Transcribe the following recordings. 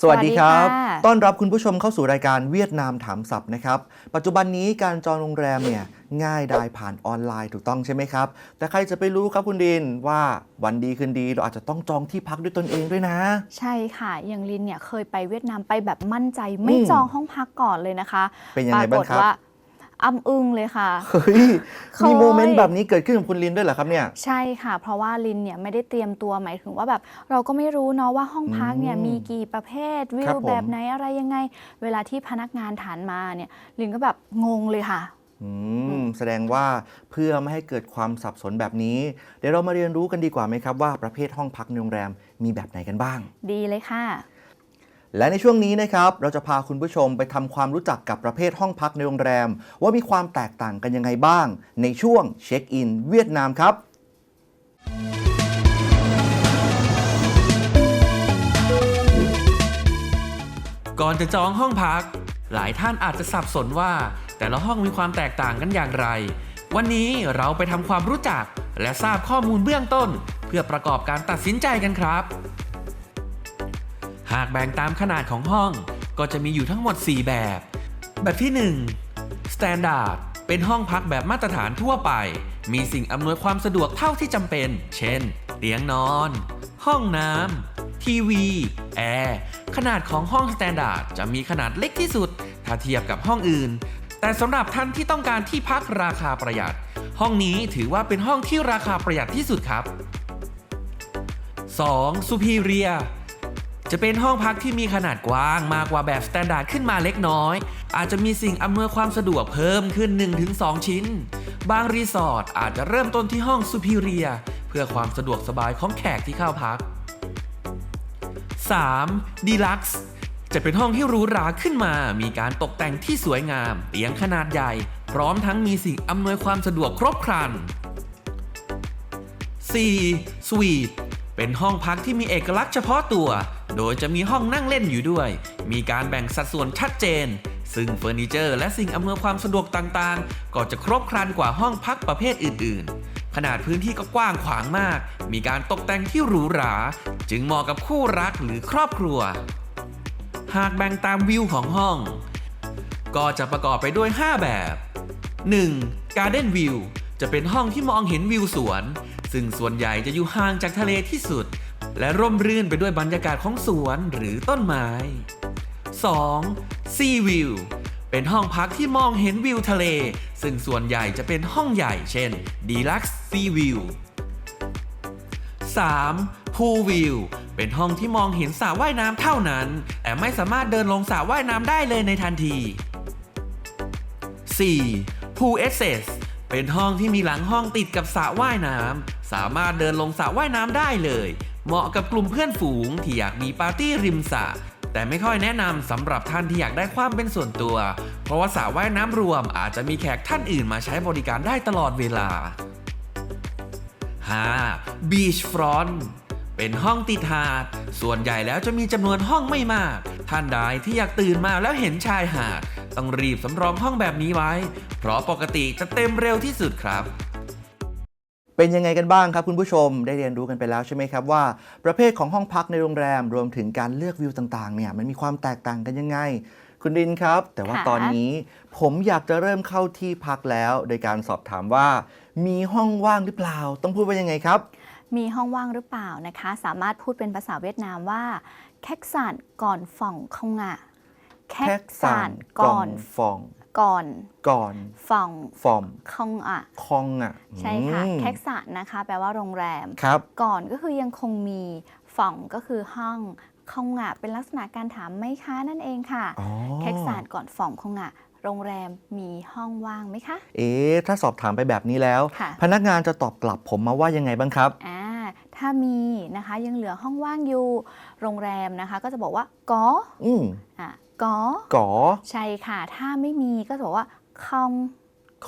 สวัสดีครับสวัสดีค่ะต้อนรับคุณผู้ชมเข้าสู่รายการเวียดนามถามศัพท์นะครับ ปัจจุบันนี้การจองโรงแรมเนี่ยง่ายได้ผ่านออนไลน์ถูกต้องใช่ไหมครับ แต่ใครจะไปรู้ครับคุณดินว่าวันดีคืนดีเราอาจจะต้องจองที่พักด้วยตนเองด้วยนะ ใช่ค่ะอย่างลินเนี่ยเคยไปเวียดนามไปแบบมั่นใจ ไม่อืมจองห้องพักก่อนเลยนะคะ เป็นยังไงปราบ้ากงฏครับ ว่าอ้ำอึ้งเลยค่ะ เฮ้ยเคยมีโมเมนต์แบบนี้เกิดขึ้นกับคุณลินด้วยเหรอครับเนี่ย ใช่ค่ะ เพราะว่าลินเนี่ยไม่ได้เตรียมตัวหมายถึงว่าแบบ เราก็ไม่รู้เนาะว่าห้องพักเนี่ยอืมมีกี่ประเภทวิครับวผมแบบไหนอะไรยังไง เวลาที่พนักงานฐานมาเนี่ยลินก็แบบงงเลยค่ะอืมแสดงว่าเพื่อไม่ให้เกิดความสับสนแบบนี้ เดี๋ยวเรามาเรียนรู้กันดีกว่าไหมครับว่าประเภทห้องพักในโรงแรมมีแบบไหนกันบ้าง ดีเลยค่ะ และในช่วงนี้นะครับ เราจะพาคุณผู้ชมไปทำความรู้จักกับประเภทห้องพักในโรงแรม ว่ามีความแตกต่างกันยังไงบ้าง ในช่วงเช็คอินเวียดนามครับ ก่อนจะจองห้องพัก หลายท่านอาจจะสับสนว่า แต่ละห้องมีความแตกต่างกันอย่างไร วันนี้เราไปทำความรู้จัก และทราบข้อมูลเบื้องต้น เพื่อประกอบการตัดสินใจกันครับ หากแบ่งตามขนาดของห้องก็จะมีอยู่ทั้งหมด 4 แบบ แบบที่ 1 Standard เป็นห้องพักแบบมาตรฐานทั่วไป มีสิ่งอำนวยความสะดวกเท่าที่จำเป็น เช่น เตียงนอน ห้องน้ำ ทีวี แอร์ ขนาดของห้อง Standard จะมีขนาดเล็กที่สุด ถ้าเทียบกับห้องอื่น แต่สำหรับท่านที่ต้องการที่พักราคาประหยัด ห้องนี้ถือว่าเป็นห้องที่ราคาประหยัดที่สุดครับ 2. Superior จะเป็นห้องพักที่มีขนาดกว้างมากกว่าแบบสแตนดาร์ดขึ้นมาเล็กน้อย อาจจะมีสิ่งอำนวยความสะดวกเพิ่มขึ้น 1-2 ชิ้น บางรีสอร์ทอาจจะเริ่มต้นที่ห้อง Superior เพื่อความสะดวกสบายของแขกที่เข้าพัก 3. Deluxe จะเป็นห้องที่หรูหราขึ้นมา มีการตกแต่งที่สวยงาม เตียงขนาดใหญ่ พร้อมทั้งมีสิ่งอำนวยความสะดวกครบครัน 4. Suite เป็นห้องพักที่มีเอกลักษณ์เฉพาะตัว โดยจะมีห้องนั่งเล่นอยู่ด้วย มีการแบ่งสัดส่วนชัดเจน ซึ่งเฟอร์นิเจอร์และสิ่งอำนวยความสะดวกต่างๆ ก็จะครบครันกว่าห้องพักประเภทอื่น ๆขนาดพื้นที่ก็กว้างขวางมาก มีการตกแต่งที่หรูหรา จึงเหมาะกับคู่รักหรือครอบครัว หากแบ่งตามวิวของห้อง ก็จะประกอบไปด้วย 5 แบบ 1. Garden View จะเป็นห้องที่มองเห็นวิวสวน ซึ่งส่วนใหญ่จะอยู่ห่างจากทะเลที่สุด และร่มรื่นไปด้วยบรรยากาศของสวนหรือต้นไม้ 2. Sea View เป็นห้องพักที่มองเห็นวิวทะเล ซึ่งส่วนใหญ่จะเป็นห้องใหญ่เช่น Deluxe Sea View 3. Pool View เป็นห้องที่มองเห็นสระว่ายน้ำเท่านั้น แต่ไม่สามารถเดินลงสระว่ายน้ำได้เลยในทันที 4. Pool Access เป็นห้องที่มีหลังห้องติดกับสระว่ายน้ำสามารถเดินลงสระว่ายน้ำได้เลย เหมาะกับกลุ่มเพื่อนฝูงที่อยากมีปาร์ตี้ริมสระแต่ไม่ค่อยแนะนำสำหรับท่านที่อยากได้ความเป็นส่วนตัว เพราะว่าสระว่ายน้ำรวมอาจจะมีแขกท่านอื่นมาใช้บริการได้ตลอดเวลา 5. Beach Front เป็นห้องติดหาด ส่วนใหญ่แล้วจะมีจำนวนห้องไม่มาก ท่านใดที่อยากตื่นมาแล้วเห็นชายหาด ต้องรีบสำรองห้องแบบนี้ไว้ เพราะปกติจะเต็มเร็วที่สุดครับ เป็นยังไงกันบ้างครับคุณผู้ชมได้เรียนรู้กันไปแล้วใช่ไหมครับว่า ประเภทของห้องพักในโรงแรมรวมถึงการเลือกวิวต่างๆเนี่ยมันมีความแตกต่างกันยังไง คุณดินครับ แต่ว่าค่ะ ตอนนี้ผมอยากจะเริ่มเข้าที่พักแล้ว โดยการสอบถามว่า มีห้องว่างหรือเปล่า ต้องพูดว่ายังไงครับ มีห้องว่างหรือเปล่านะคะ สามารถพูดเป็นภาษาเวียดนามว่าแคกสานก่อนฝ่องคงอะแคกสานก่อนฟอง ก่อนก่อนฝ่องฟอมคงอะคองอะใช่ค่ะอืมแคกสานนะคะ แปลว่าโรงแรมครับ ก่อนก็คือยังคงมีฝ่องก็คือห้องคงอะเป็นลักษณะการถามไหมคะนั่นเองค่ะอ๋อแคกสานก่อนฝ่องคงอะโรงแรมมีห้องว่างไหมคะ เอ๊ะ ถ้าสอบถามไปแบบนี้แล้วค่ะพนักงานจะตอบกลับผมมาว่ายังไงบ้างครับอ่าถถ้ามีนะคะยังเหลือห้องว่างอยู่ โรงแรมนะคะ ก็จะบอกว่ากออืมอะ กอก๋อใช่ค่ะ ถ้าไม่มีก็จะบอกว่าคอม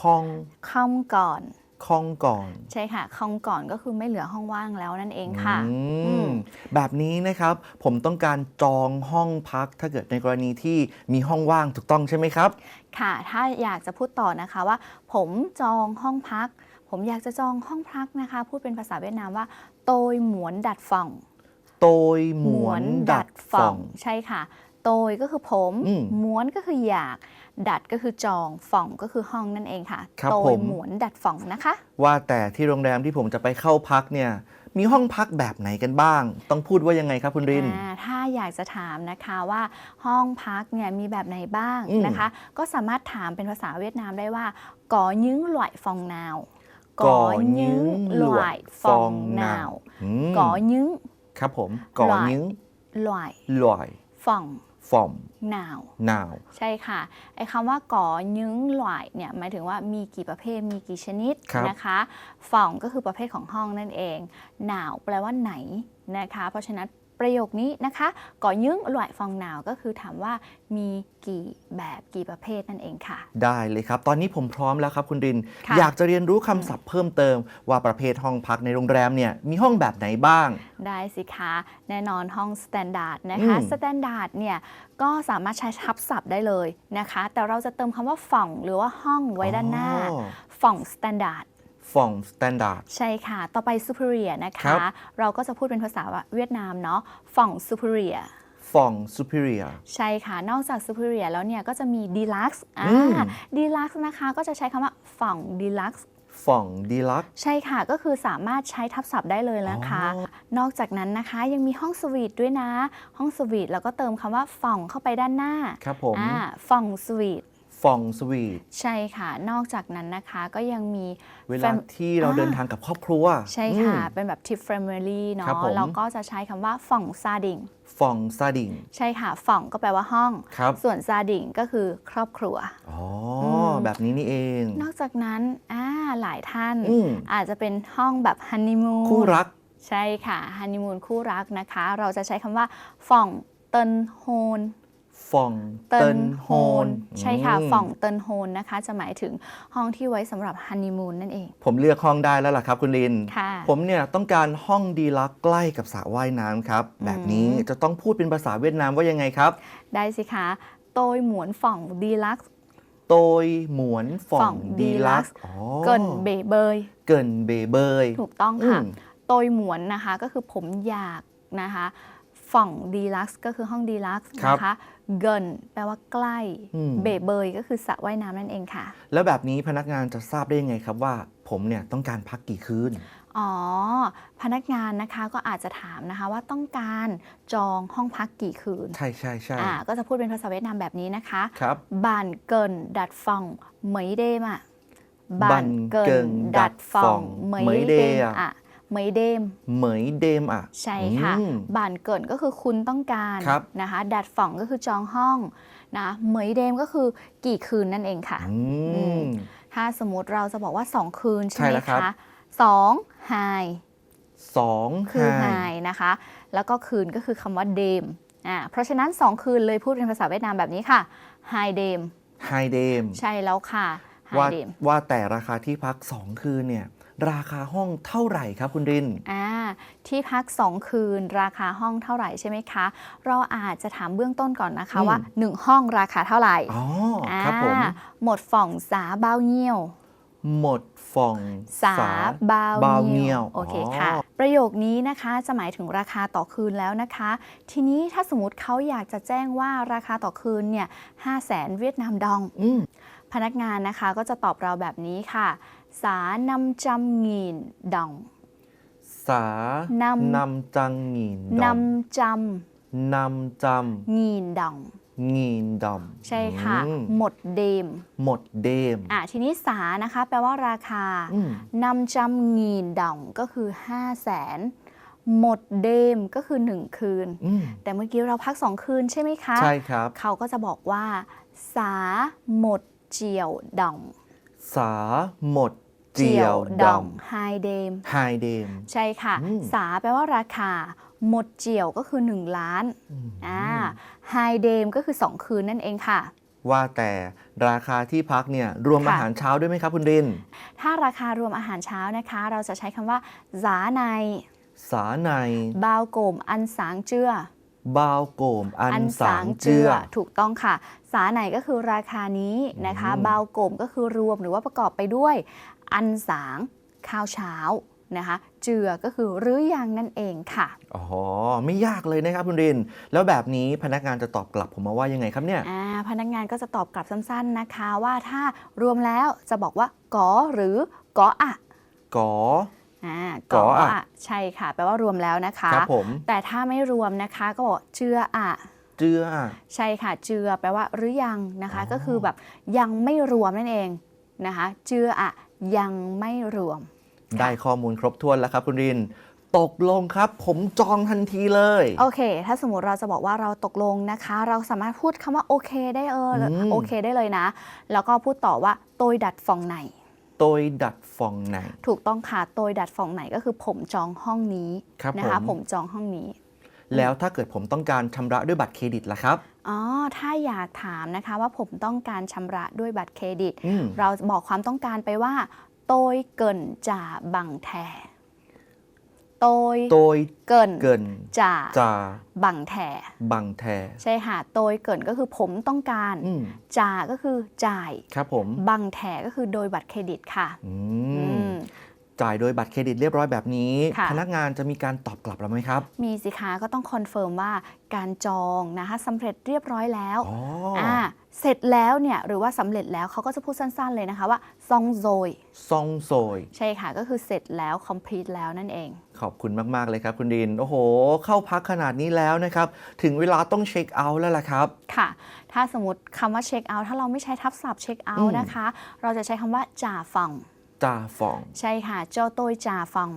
คองคอมก่อนคองก่อน ใช่ค่ะคอมก่อนก็คือไม่เหลือห้องว่างแล้วนั่นเองค่ะอือืมมแบบนี้นะครับผมต้องการจองห้องพักถ้าเกิดในกรณีที่มีห้องว่างถูกต้องใช่ไหมครับ ค่ะ ถ้าอยากจะพูดต่อนะคะว่า ผมจองห้องพัก ผมอยากจะจองห้องพักนะคะ พูดเป็นภาษาเวียดนามว่าโตยหมวนดัดฟ่องโตยหมวนดัดฝ่องใช่ค่ะ โตยก็คือผม อืมม้วนก็คืออยาก ดัดก็คือจองฟ่องก็คือห้องนั่นเองค่ะ ครับโตผยมหมวนดัดฟ่องนะคะ ว่าแต่ที่โรงแรมที่ผมจะไปเข้าพักเนี่ย มีห้องพักแบบไหนกันบ้าง ต้องพูดว่ายังไงครับคุณริน อ่าถ้าอยากจะถามนะคะว่าห้องพักเนี่ยมีแบบไหนบ้างอืม นะคะ ก็สามารถถามเป็นภาษาเวียดนามได้ว่าก่อยึ้งหลวยฟองนาวก่อยึ้งหลวยฟองนาวอืมก่อยึ้ง ครับผมก่อหลวยยึ้งหลวยลอย ฟอง ฟอมนาวนาวใช่ค่ะไอ้คำว่าก่อยึ้งหลวยเนี่ยหมายถึงว่ามีกี่ประเภทมีกี่ชนิดครับนะคะฝ่องก็คือประเภทของห้องนั่นเองหนาวแปลว่าไหนนะคะ เพราะฉะนั้น ประโยคนี้นะคะก่อยึ้งหลวยฟองหนาวก็คือถามว่ามีกี่แบบกี่ประเภทนั่นเองค่ะ ได้เลยครับ ตอนนี้ผมพร้อมแล้วครับคุณรินค่ะอยากจะเรียนรู้คำศัพท์เพิ่มเติม ว่าประเภทห้องพักในโรงแรมเนี่ยมีห้องแบบไหนบ้าง ได้สิคะแน่นอนห้องสแตนดาร์ดนะคะอืมสแตนดาร์ดเนี่ยก็สามารถใช้ทับศัพท์ได้เลยนะคะ แต่เราจะเติมคำว่าฝ่องหรือว่าห้องไว้ด้านหน้าอ๋อฝ่องสแตนดาร์ด ฟองสแตนดาร์ดใช่ค่ะ ต่อไป superior นะครัคะบเราก็จะพูดเป็นภาษาเวียดนามเนาะฝ่อง superior ฟอง superior ใช่ค่ะ นอกจาก superior แล้วเนี่ยก็จะมี deluxe อ่าอืม deluxe นะคะก็จะใช้คำว่าฝ่อง deluxe ฟองดีลักใช่ค่ะ ก็คือสามารถใช้ทับศัพท์ได้เลยนะคะอ๋อนอกจากนั้นนะคะยังมีห้องสวีทด้วยนะ ห้องสวีทแล้วก็เติมคำว่าฝ่องเข้าไปด้านหน้า ครับผมอ่าฝ่องสวีท ฟองสวีทใช่ค่ะ นอกจากนั้นนะคะก็ยังมี เวลา Fam- ที่เราอ่า เดินทางกับครอบครัวใช่ค่ะ อืม เป็นแบบ tip family เนาะครับผม เราก็จะใช้คำว่าฝ่องซาดิงฟองซาดิงใช่ค่ะฝ่องก็แปลว่าห้อง ครับ ส่วนซาดิงก็คือครอบครัว อ๋ออม แบบนี้นี่เอง นอกจากนั้นอ่าหลายท่านอืม อาจจะเป็นห้องแบบฮันนีมูนคู่รัก ใช่ค่ะฮันนีมูนคู่รักนะคะ เราจะใช้คำว่าฝ่องเตินโฮน ฟองเติเตินนโฮโฮนนใช่ค่ะมฝ่องเตินโฮนนะคะ จะหมายถึงห้องที่ไว้สำหรับฮันนีมูนนั่นเอง ผมเลือกห้องได้แล้วล่ะครับคุณลินค่ะผมเนี่ยต้องการห้องดีลักซ์ใกล้กับสระว่ายน้ำครับ แบบนี้จะต้องพูดเป็นภาษาเวียดนามว่ายังไงครับ ได้สิคะโตยหมวนฝ่องดีลักซ์โตยหมวนฝ่อฝ่องงดีลักซ์ Deluxe อ๋อเกินเบเบย เกินเบเบย ถูกต้องค่ะอืมโตยหมวนนะคะก็คือผมอยากนะคะ ฝ่องดีลักซ์ก็คือห้องดีลักซ์นะคะเกินแปลว่าใกล้อืมเบเบยก็คือสระว่ายน้ำนั่นเองค่ะ แล้วแบบนี้พนักงานจะทราบได้ยังไงครับว่าผมเนี่ยต้องการพักกี่คืนอ๋อ พนักงานนะคะก็อาจจะถามนะคะว่าต้องการจองห้องพักกี่คืน ใช่ใช่ใช่อ่าก็จะพูดเป็นภาษาเวียดนามแบบนี้นะคะครับบ้านเกินดัดฟองเหมยเดมอะ Ban Cơn Đặt Phòng เหม Mấy ยเด Đê มอะอะ เหมยเดม เหมยเดมอะ ใช่ค่ะอืมบ้านเกินก็คือคุณต้องการครับ นะคะ ดัดฟ่องก็คือจองห้องนะเหมยเดมก็คือกี่คืนนั่นเองค่ะ อือืมมถ้าสมมติเราจะบอกว่า 2 คืนใช่ใช่ไหมแล้วครับ คะสองไฮสองคือไฮไฮนะคะ แล้วก็คืนก็คือคำว่าเดมอ่าเพราะฉะนั้น 2 คืนเลยพูดเป็นภาษาเวียดนามแบบนี้ค่ะไฮเดมไฮเดมใช่แล้วค่ะไฮว่าเดมว่าแต่ราคาที่พัก 2 คืนเนี่ย ราคาห้องเท่าไหร่ครับคุณรินอ่าที่พัก 2 คืน ราคาห้องเท่าไหร่ใช่ไหมคะ เราอาจจะถามเบื้องต้นก่อนนะคะอืมว่า 1 ห้องราคาเท่าไหร่อ๋อครับผมอ่าหมดฝ่องสาเบาเงียวหมดฟองสาบาวบาวเงีเงียยววโอเคอ๋อค่ะ ประโยคนี้นะคะจะหมายถึงราคาต่อคืนแล้วนะคะ ทีนี้ถ้าสมมติเขาอยากจะแจ้งว่าราคาต่อคืนเนี่ยห้าแสนเวียดนามดองอืมพนักงานนะคะก็จะตอบเราแบบนี้ค่ะ สานำจำงีนดอง สานำ นำจังหงินดนอมำจนำจำงีนดองำหงินดอมใช่ค่ะ อืมหมดเดมหมดเดมอะทีนี้สานะคะ แปลว่าราคา อืมนำจำงีนดองก็คือ 5 0 0แสนหมดเดมก็คือ 1 คืน อืมแต่เมื่อกี้เราพัก 2 คืนใช่ไหมคะ ใช่ครับ เขาก็จะบอกว่า สาหมดเจียวดอง สาหมดเจียวดองไฮเดมไฮเดมใช่ค่ะอืมสาแปลว่าราคา หมดเจียวก็คือ 1 ล้านอ่าไฮเดมก็คือ 2 คืนนั่นเองค่ะ ว่าแต่ราคาที่พักเนี่ยรวมค่ะอาหารเช้าด้วยไหมครับคุณริน ถ้าราคารวมอาหารเช้านะคะ เราจะใช้คำว่าซาในสาในบาวโกมอันสางเจือ บาวโกมอันสางเจือถูกต้องค่ะ สาไหนก็คือราคานี้นะคะอืมบาวโกมก็คือรวมหรือว่าประกอบไปด้วย อันสางข้าวเช้านะคะเจือก็คือหรือยังนั่นเองค่ะ อ๋อ ไม่ยากเลยนะครับคุณริน แล้วแบบนี้พนักงานจะตอบกลับผมมาว่ายังไงครับเนี่ยอ่าพนักงานก็จะตอบกลับสั้นๆนะคะ ว่าถ้ารวมแล้วจะบอกว่ากอหรือกออะกอ อ่ากออะอะใช่ค่ะ แปลว่ารวมแล้วนะคะ ครับผม แต่ถ้าไม่รวมนะคะก็บอกเจืออะเจือใช่ค่ะ เจือแปลว่าหรือยังนะคะอ๋อก็คือแบบยังไม่รวมนั่นเองนะคะ เจืออะยังไม่รวม ได้ข้อมูลครบถ้วนแล้วครับคุณรินตกลงครับ ผมจองทันทีเลย โอเค ถ้าสมมติเราจะบอกว่าเราตกลงนะคะ เราสามารถพูดคำว่าโอเคได้เอออมโอเคได้เลยนะ แล้วก็พูดต่อว่าโตยดัดฟองไหน โดยดัดฟองไหน ถูกต้องค่ะโตยดัดฟองไหนก็คือผมจองห้องนี้ครับนะคะผม ผมจองห้องนี้ แล้วถ้าเกิดผมต้องการชำระด้วยบัตรเครดิตล่ะครับ อ๋อ ถ้าอยากถามนะคะว่าผมต้องการชำระด้วยบัตรเครดิต อืม เราบอกความต้องการไปว่า โตยเกินจ่าบังแท โตยโดยเกินเกินจ่าจาบังแทบังแทใช่ค่ะโตยเกินก็คือผมต้องการอืมจ่าก็คือจ่าย ครับผม บังแทก็คือโดยบัตรเครดิตค่ะอือืม ม จ่ายโดยบัตรเครดิตเรียบร้อยแบบนี้ ค่ะ พนักงานจะมีการตอบกลับเราไหมครับ มีสิคะก็ต้องคอนเฟิร์มว่าการจองนะคะสำเร็จเรียบร้อยแล้วอ๋ออ่าเสร็จแล้วเนี่ยหรือว่าสำเร็จแล้วเขาก็จะพูดสั้นๆเลยนะคะว่าซองโซย ซองโซย ใช่ค่ะ ก็คือเสร็จแล้ว complete แล้วนั่นเอง ขอบคุณมาก ๆ เลยครับคุณดิน โอ้โห เข้าพักขนาดนี้แล้วนะครับ ถึงเวลาต้องเช็คเอาท์แล้วล่ะครับ ค่ะ ถ้าสมมติคำว่าเช็คเอาท์ถ้าเราไม่ใช้ทับศัพท์เช็คเอาอืท์มนะคะ เราจะใช้คำว่าจ่าฟังจ่าฟอง ใช่ค่ะจอโตยจ่าฟัง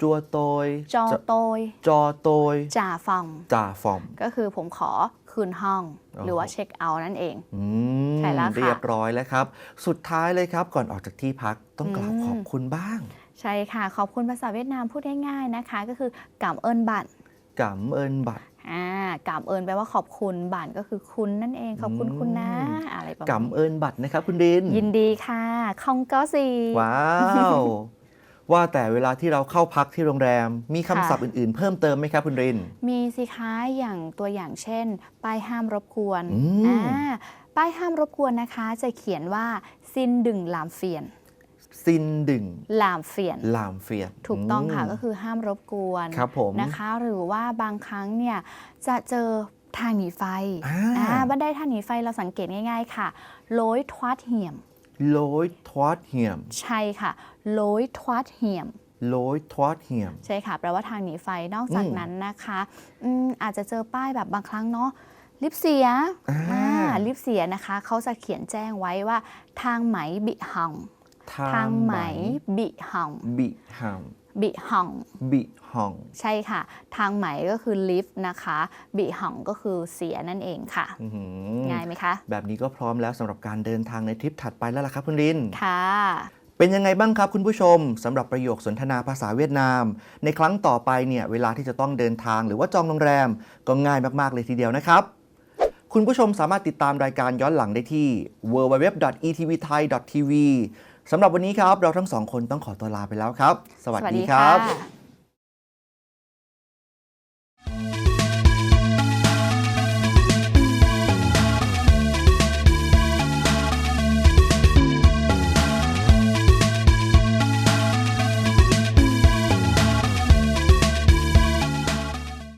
จัวโตยจอจะโตยจอโตยจ่าฟังจ่าฟอง ก็คือผมขอคืนห้องโอ้โหหรือว่าเช็คเอาท์นั่นเองอืมใช่แล้วค่ะเรียบร้อยแล้วครับ สุดท้ายเลยครับก่อนออกจากที่พักต้องกล่าวอืมขอบคุณบ้าง ใช่ค่ะ ขอบคุณภาษาเวียดนามพูดง่ายๆนะคะ ก็คือกำเอิญบัตรกำเอินบัตรอ่ากำเอิญแปลว่าขอบคุณบัตรก็คือคุณนั่นเองขอบคุณคุณนะอืมอะไรประมาณกำนี้เอินบัตรนะครับคุณดิน ยินดีค่ะคองก็ซีว้าวว่าแต่เวลาที่เราเข้าพักที่โรงแรม มีคำศัพท์อื่นๆ เพิ่มเติมไหมครับคุณริน มีสิคะอย่างตัวอย่างเช่น ป้ายห้ามรบกวนอืมอ่าป้ายห้ามรบกวนนะคะ จะเขียนว่าซินดึงลามเฟียน ซินดึงลามเฟียน ลามเฟียน ถูกต้องค่ะมก็คือห้ามรบกวนครับผมนะคะ หรือว่าบางครั้งเนี่ยจะเจอทางหนีไฟอ่าอ่าบันไดทางหนีไฟเราสังเกตง่าย ๆ ค่ะโลยทวัดเหี่ยมโลยทวดเหียม ใช่ค่ะโลยทวัดเหี่ยมโลยทวดเหียม ใช่ค่ะแปลว่าทางหนีไฟนอกจากอืมนั้นนะคะอืมอาจจะเจอป้ายแบบบางครั้งเนาะลิฟต์เสียอ่าอ่าลิฟต์เสียนะคะเขาจะเขียนแจ้งไว้ว่าทางไหมบิหัง ทางไหมบิหังบิหังบิหังบิหังใช่ค่ะ ทางไหมก็คือลิฟต์นะคะ บิหังก็คือเสียนั่นเองค่ะอื้อหือง่ายไหมคะ แบบนี้ก็พร้อมแล้วสำหรับการเดินทางในทริปถัดไปแล้วล่ะครับคุณรินค่ะ เป็นยังไงบ้างครับคุณผู้ชมสำหรับประโยคสนทนาภาษาเวียดนาม ในครั้งต่อไปเนี่ยเวลาที่จะต้องเดินทางหรือว่าจองโรงแรม ก็ง่ายมาก ๆ เลยทีเดียวนะครับคุณผู้ชมสามารถติดตามรายการย้อนหลังได้ที่ www.etvthai.tv สำหรับวันนี้ครับ เราทั้งสองคนต้องขอตัวลาไปแล้วครับ สวัสดีครับ